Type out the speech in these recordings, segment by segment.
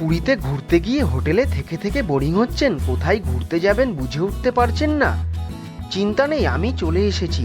পুরীতে ঘুরতে গিয়ে হোটেলে থেকে থেকে বোরিং হচ্ছেন কোথায় ঘুরতে যাবেন বুঝে উঠতে পারছেন না। চিন্তা নেই আমি চলে এসেছি।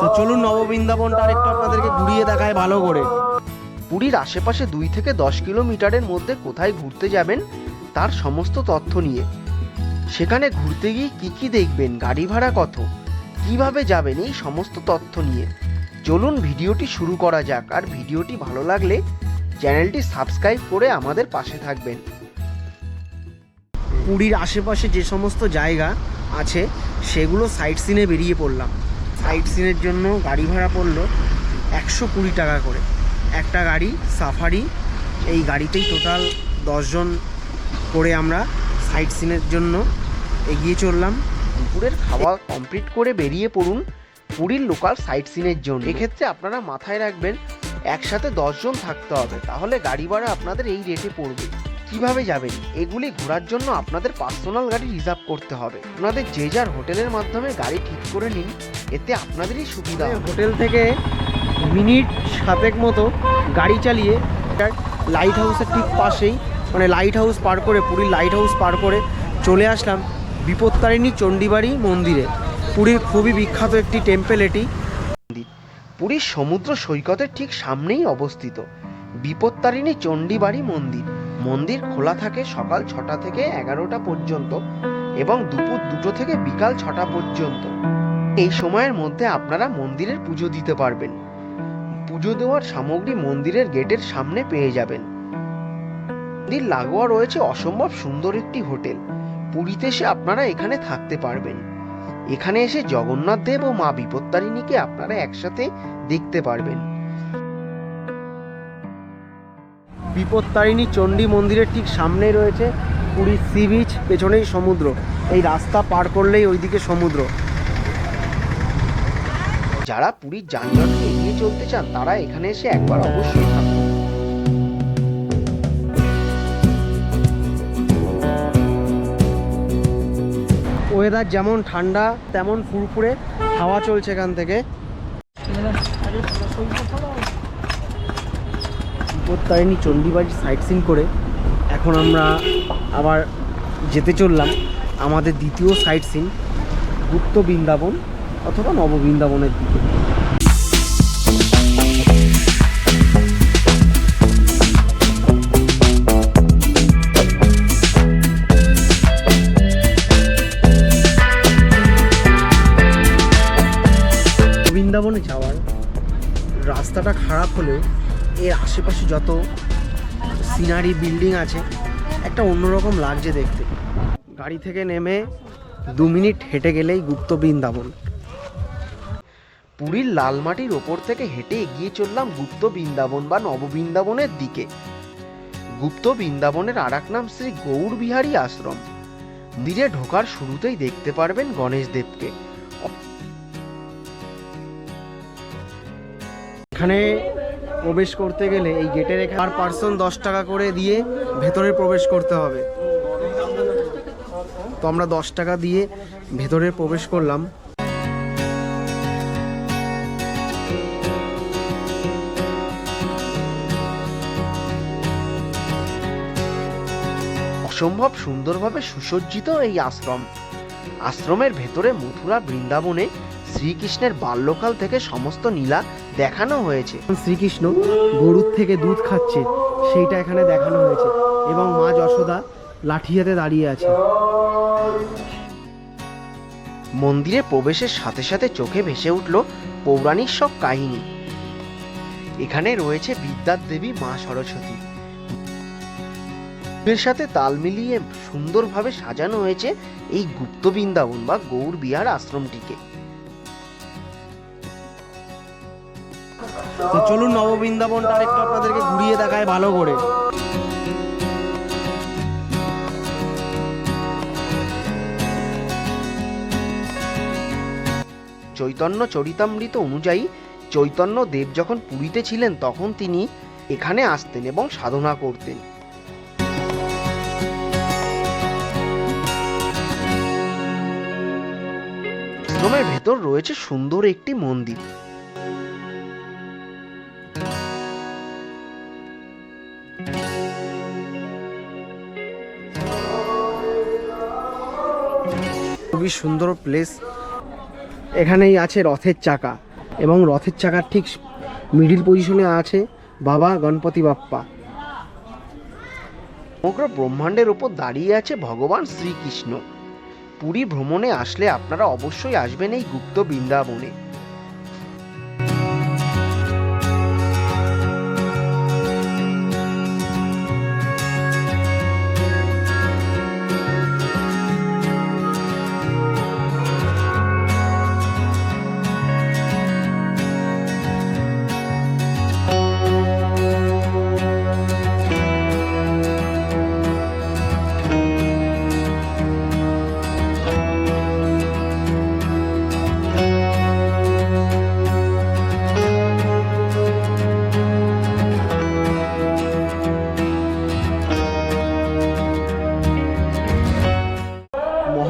তো চলুন নববৃন্দাবনটা আর একটু আপনাদেরকে ঘুরিয়ে দেখায় ভালো করে। পুরীর আশেপাশে দুই থেকে দশ কিলোমিটারের মধ্যে কোথায় ঘুরতে যাবেন তার সমস্ত তথ্য নিয়ে। সেখানে ঘুরতে গিয়ে কি কি দেখবেন গাড়ি ভাড়া কত কীভাবে যাবেন এই সমস্ত তথ্য নিয়ে। চলুন ভিডিওটি শুরু করা যাক। আর ভিডিওটি ভালো লাগলে চ্যানেলটি সাবস্ক্রাইব করে আমাদের পাশে থাকবেন। পুরীর আশেপাশে যে সমস্ত জায়গা আছে, সেগুলো সাইট সিনে বেরিয়ে পড়লাম। সাইট সিনের জন্য গাড়ি ভাড়া পড়ল একশো কুড়ি টাকা করে। একটা গাড়ি সাফারি এই গাড়িতেই টোটাল দশজন করে আমরা সাইট সিনের জন্য এগিয়ে চললাম। দুপুরের খাওয়া কমপ্লিট করে বেরিয়ে পড়ুন পুরীর লোকাল সাইট সিনের জন্য। এক্ষেত্রে আপনারা মাথায় রাখবেন একসাথে দশজন থাকতে হবে, তাহলে গাড়ি ভাড়া আপনাদের এই রেটে পড়বে। কীভাবে যাবেন? এগুলি ঘোরার জন্য আপনাদের পার্সোনাল গাড়ি রিজার্ভ করতে হবে। আপনাদের যে যার হোটেলের মাধ্যমে গাড়ি ঠিক করে নিন, এতে আপনাদেরই সুবিধা হোটেল থেকে মিনিট সাতেক মতো গাড়ি চালিয়ে লাইট হাউসের ঠিক পাশেই মানে লাইট হাউস পার করে পুরীর লাইট হাউস পার করে চলে আসলাম বিপত্তারিণী চণ্ডীবাড়ি মন্দিরে। পুরীর খুবই বিখ্যাত একটি টেম্পেল এটি। পুরীর সমুদ্র সৈকতের ঠিক সামনেই অবস্থিত। বিপত্তারিণী চণ্ডীবাড়ি মন্দির। মন্দির খোলা থাকে সকাল ছটা থেকে এগারোটা পর্যন্ত এবং দুপুর দুটো থেকে বিকাল ছটা পর্যন্ত। এই সময়ের মধ্যে আপনারা মন্দিরের পুজো দিতে পারবেন। পুজো দেওয়ার সামগ্রী মন্দিরের গেটের সামনে পেয়ে যাবেন। মন্দির লাগোয়া রয়েছে অসম্ভব সুন্দর একটি হোটেল। পুরীতে এসে আপনারা এখানে থাকতে পারবেন। এখানে এসে জগন্নাথ দেব ও মা বিপত্তারিণীকে আপনারা একসাথে দেখতে পারবেন। বিপত্তারিণী চণ্ডী মন্দিরের ঠিক সামনেই রয়েছে পুরীর সি বিচ, পেছনেই সমুদ্র। এই রাস্তা পার করলেই ওইদিকে সমুদ্র। যারা পুরীর যানজটকে এগিয়ে চলতে চান, তারা এখানে এসে একবার অবশ্যই থাকুন। ওয়েদার যেমন ঠান্ডা, তেমন ফুরফুরে হাওয়া চলছে এখান থেকে। বিপত্তারিণী চণ্ডীবাড়ি সাইট সিন করে এখন আমরা আবার যেতে চললাম আমাদের দ্বিতীয় সাইট সিন গুপ্ত বৃন্দাবন অথবা নববৃন্দাবনের দিকে। রাস্তাটা খারাপ হলেও এর আশেপাশে যত সিনারি বিল্ডিং আছে, একটা অন্যরকম লাগছে দেখতে। গাড়ি থেকে নেমে দু মিনিট হেঁটে গেলেই গুপ্ত বৃন্দাবন। পুরীর লাল মাটির ওপর থেকে হেঁটে এগিয়ে চললাম গুপ্ত বৃন্দাবন বা নববৃন্দাবনের দিকে। গুপ্ত বৃন্দাবনের আর নাম শ্রী গৌর বিহারী আশ্রম। মন্দিরে ঢোকার শুরুতেই দেখতে পারবেন গণেশ দেবকে। এখানে প্রবেশ করতে গেলে এই গেটের এখানে পার পার্সন দশ টাকা করে দিয়ে ভেতরে প্রবেশ করতে হবে। তো আমরা দশ টাকা দিয়ে ভেতরে প্রবেশ করলাম। অসম্ভব সুন্দরভাবে সুসজ্জিত এই আশ্রম। আশ্রমের ভেতরে মথুরা বৃন্দাবনে শ্রীকৃষ্ণের বাল্যকাল থেকে সমস্ত নীলা দেখানো হয়েছে। শ্রীকৃষ্ণ গরুর থেকে দুধ খাচ্ছে, সেইটা এখানে দেখানো হয়েছে এবং মা যশোদা লাঠি হাতে দাঁড়িয়ে আছে মন্দিরে প্রবেশের সাথে সাথে চোখে ভেসে উঠল পৌরাণিক সব কাহিনী। এখানে রয়েছে বিদ্যার দেবী মা সরস্বতী। এর সাথে তাল মিলিয়ে সুন্দরভাবে সাজানো হয়েছে এই গুপ্ত বৃন্দাবন বা গৌর বিহার আশ্রমটিকে। তো চলুন নববৃন্দাবনটা আরেকটু আপনাদেরকে ঘুরিয়ে দেখায় ভালো করে। চৈতন্য চরিতামৃত অনুযায়ী চৈতন্য দেব যখন পুরীতে ছিলেন, তখন তিনি এখানে আসতেন এবং সাধনা করতেন। আশ্রমের ভেতর রয়েছে সুন্দর একটি মন্দির। খুবই সুন্দর প্লেস এখানেই আছে রথের চাকা এবং রথের চাকার ঠিক মিডিল পজিশনে আছে বাবা গণপতি বাপ্পা। সমগ্র ব্রহ্মাণ্ডের ওপর দাঁড়িয়ে আছে ভগবান শ্রীকৃষ্ণ। পুরী ভ্রমণে আসলে আপনারা অবশ্যই আসবেন এই গুপ্ত বৃন্দাবনে।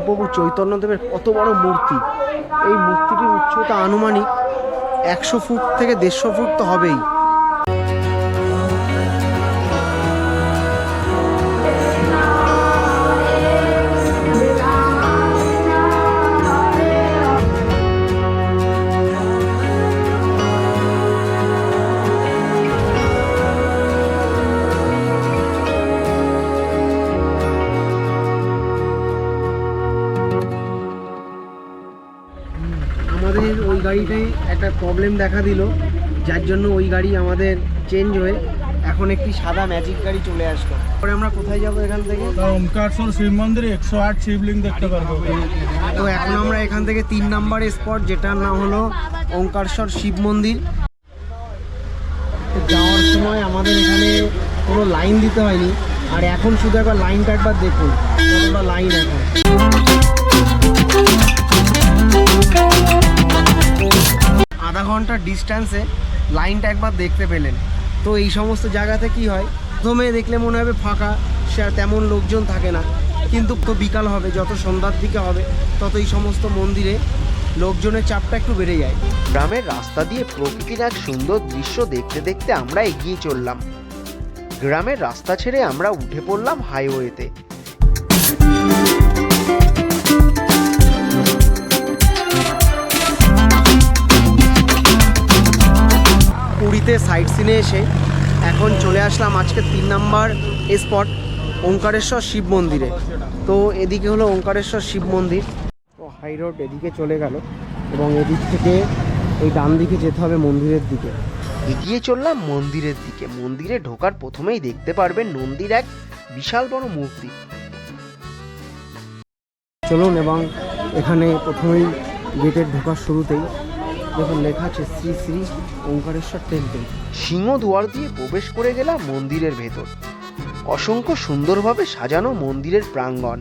মহাপ্রভু চৈতন্যদেবের কত বড় মূর্তি। এই মূর্তিটির উচ্চতা আনুমানিক একশো ফুট থেকে দেড়শো ফুট তো হবেই। প্রবলেম দেখা দিল যার জন্য ওই গাড়ি আমাদের চেঞ্জ হয়ে এখন একটি সাদা ম্যাজিক গাড়ি চলে আসলো। পরে আমরা কোথায় যাব এখান থেকে? ওমকারশ্বর শিব মন্দিরে একশো আট শিবলিঙ্গ দেখতে পারব। তো এখন আমরা এখান থেকে তিন নাম্বার স্পট যেটার নাম হলো ওঙ্কারেশ্বর শিব মন্দির। যাওয়ার সময় আমাদের এখানে কোনো লাইন দিতে হয়নি। আর এখন শুধু একবার লাইনটা একবার দেখুন। কতটা লাইন এখন। আধা ঘণ্টার ডিস্ট্যান্সে লাইনটা একবার দেখতে পেলেন। তো এই সমস্ত জায়গাতে কি হয়? প্রথমে দেখলে মনে হবে ফাঁকা, সে আর তেমন লোকজন থাকে না। কিন্তু তো বিকাল হবে, যত সন্ধ্যার দিকে হবে তত এই সমস্ত মন্দিরে লোকজনের চাপটা একটু বেড়ে যায়। গ্রামের রাস্তা দিয়ে প্রকৃতির এক সুন্দর দৃশ্য দেখতে দেখতে আমরা এগিয়ে চললাম। গ্রামের রাস্তা ছেড়ে আমরা উঠে পড়লাম হাইওয়েতে পুরীতে সাইট সিনে এসে এখন চলে আসলাম আজকে তিন নাম্বার স্পট ওঙ্কারেশ্বর শিব মন্দিরে। তো এদিকে হলো ওঙ্কারেশ্বর শিব মন্দির। তো হাই রোড এদিকে চলে গেল এবং এদিক থেকে এই ডান দিকে যেতে হবে মন্দিরের দিকে। এগিয়ে চললাম মন্দিরের দিকে। মন্দিরে ঢোকার প্রথমেই দেখতে পারবেন নন্দীর এক বিশাল বড় মূর্তি। চলুন এবং এখানে প্রথমেই গেটের ঢোকার শুরুতেই দেখুন, লেখা আছে শ্রী শ্রী ওঙ্কারেশ্বর টেম্পল। সিংহ দুয়ার দিয়ে প্রবেশ করে গেলাম মন্দিরের ভেতর। অসংখ্য সুন্দরভাবে সাজানো মন্দিরের প্রাঙ্গণ।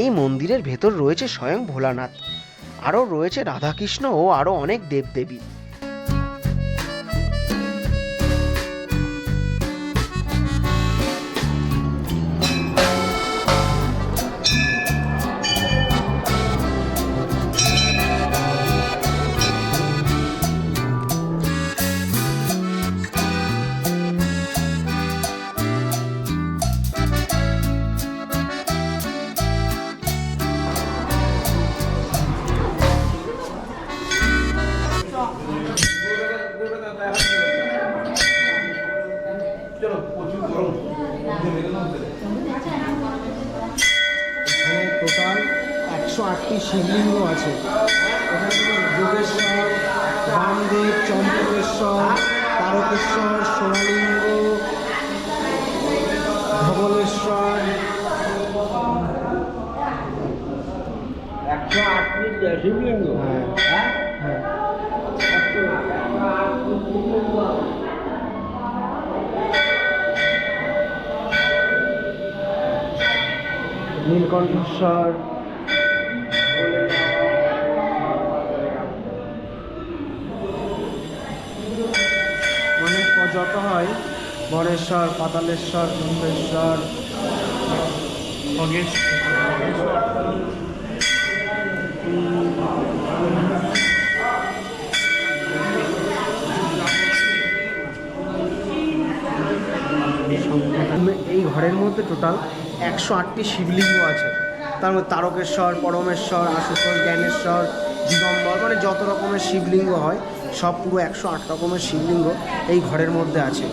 এই মন্দিরের ভেতর রয়েছে স্বয়ং ভোলানাথ। আরও রয়েছে রাধাকৃষ্ণ ও আরও অনেক দেবদেবী। এখানে টোটাল একশো আটটি শিবলিঙ্গ আছে যোগেশ্বর বামদেব চম্পকেশ্বর তারকেশ্বর সোনালিঙ্গ ধবলেশ্বর একশো আটত্রিশ শিবলিঙ্গ হ্যাঁ হ্যাঁ। নীলকণ্ঠেশ্বর মানে যত হয় বরেশ্বর পাতালেশ্বর কুম্ভেশ্বর এই ঘরের মধ্যে টোটাল একশো আটটি শিবলিঙ্গ আছে। তার মধ্যে তারকেশ্বর পরমেশ্বর আশুতোষ জ্ঞানেশ্বর দিগম্বর মানে যত রকমের শিবলিঙ্গ হয় সব পুরো একশো আট রকমের শিবলিঙ্গ এই ঘরের মধ্যে আছে।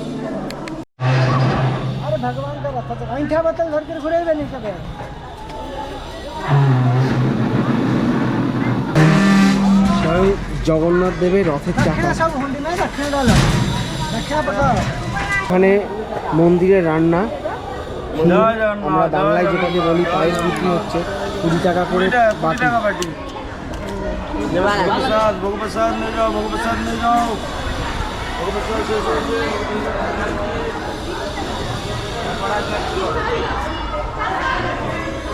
জগন্নাথ দেবের রথের চাকা। এখানে মন্দিরের রান্না আমরা বাংলায় যেটাকে বলি পায়েস বিক্রি হচ্ছে কুড়ি টাকা করে বাটি।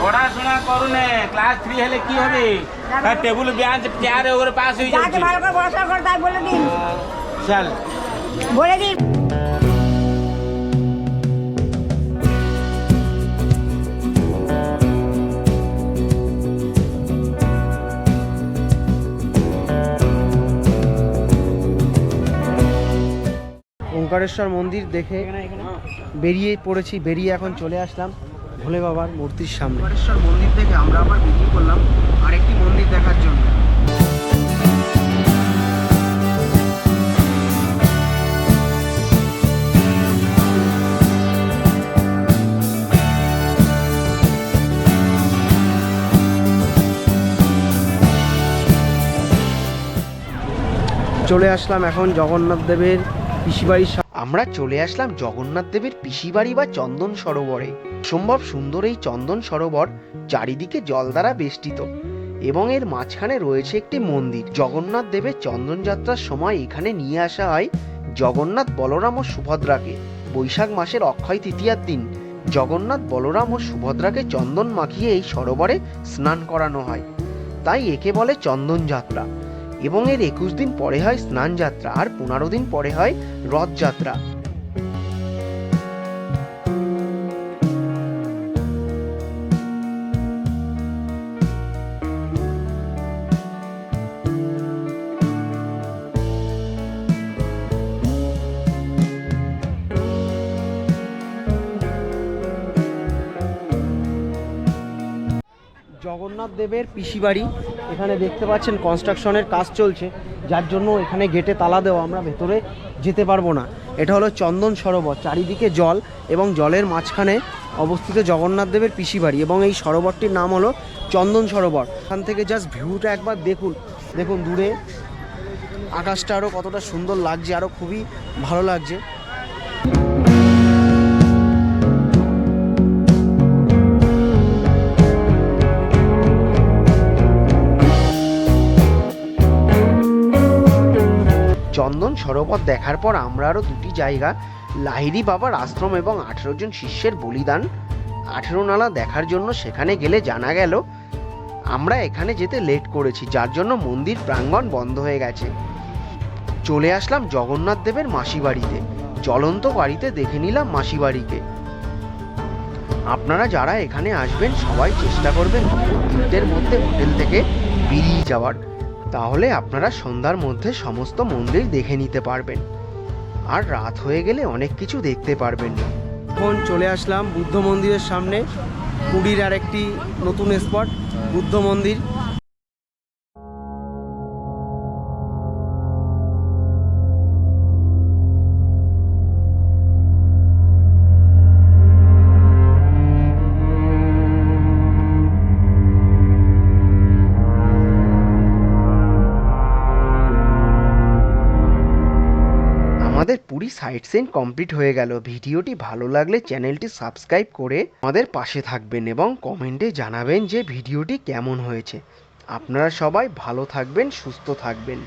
পড়াশোনা করুনে ক্লাস থ্রি হলে কি হবে? টেবিল বেঞ্চ চেয়ার ওগুলো পাস হয়ে যাচ্ছে। ভালো করে পড়াশোনা করে তাই বলে দিন। চল। বলে দিন। ওঙ্কারেশ্বর মন্দির দেখে বেরিয়ে পড়েছি বেরিয়ে এখন চলে আসলাম ভোলে বাবার মূর্তির সামনে। ওঙ্কারেশ্বর মন্দির থেকে আমরা আবার বেরিয়ে পড়লাম আরেকটি মন্দির দেখার জন্য। চলে আসলাম এখন জগন্নাথ দেবের পিসিবাড়ির আমরা চলে আসলাম জগন্নাথ দেবের পিসিবাড়ি বা চন্দন সরোবরে। সম্ভব সুন্দর এই চন্দন সরোবর চারিদিকে জল দ্বারা বেষ্টিত এবং এর মাঝখানে রয়েছে একটি মন্দির। জগন্নাথ দেবের চন্দন যাত্রার সময় এখানে নিয়ে আসা হয় জগন্নাথ বলরাম ও সুভদ্রাকে। বৈশাখ মাসের অক্ষয় তৃতীয়ার দিন জগন্নাথ বলরাম ও সুভদ্রাকে চন্দন মাখিয়ে এই সরোবরে স্নান করানো হয়। তাই একে বলে চন্দন যাত্রা। এবং এর একুশ দিন পরে হয় স্নান যাত্রা আর পনেরো দিন পরে হয় রথযাত্রা। জগন্নাথ দেবের পিসিবাড়ি এখানে দেখতে পাচ্ছেন কনস্ট্রাকশনের কাজ চলছে। যার জন্য এখানে গেটে তালা দেওয়া আমরা ভেতরে যেতে পারব না। এটা হলো চন্দন সরোবর, চারিদিকে জল এবং জলের মাঝখানে অবস্থিত জগন্নাথ দেবের পিসিবাড়ি এবং এই সরোবরটির নাম হলো চন্দন সরোবর। এখান থেকে জাস্ট ভিউটা একবার দেখুন। দেখুন দূরে আকাশটা আরও কতটা সুন্দর লাগছে আরও খুবই ভালো লাগছে। চন্দন সরোবর দেখার পর আমরা আরও দুটি জায়গা লাহিরি বাবার আশ্রম এবং আঠেরো জন শিষ্যের বলিদান। আঠেরো নালা দেখার জন্য সেখানে গেলে জানা গেল, আমরা এখানে যেতে লেট করেছি, যার জন্য মন্দির প্রাঙ্গণ বন্ধ হয়ে গেছে। চলে আসলাম জগন্নাথ দেবের মাসি বাড়িতে জ্বলন্ত বাড়িতে দেখে নিলাম মাসি বাড়িকে আপনারা যারা এখানে আসবেন, সবাই চেষ্টা করবেন তিনটের মধ্যে হোটেল থেকে বেরিয়ে যাওয়ার। তাহলে আপনারা সন্ধ্যার মধ্যে সমস্ত মন্দির দেখে নিতে পারবেন। আর রাত হয়ে গেলে অনেক কিছু দেখতে পারবেন। এখন চলে আসলাম বুদ্ধ মন্দিরের সামনে। পুরীর আরেকটি নতুন স্পট বুদ্ধ মন্দির। সাইট সিন কমপ্লিট হয়ে গেল। ভিডিওটি ভালো লাগলে চ্যানেলটি সাবস্ক্রাইব করে আমাদের পাশে থাকবেন এবং কমেন্টে জানাবেন যে ভিডিওটি কেমন হয়েছে। আপনারা সবাই ভালো থাকবেন, সুস্থ থাকবেন।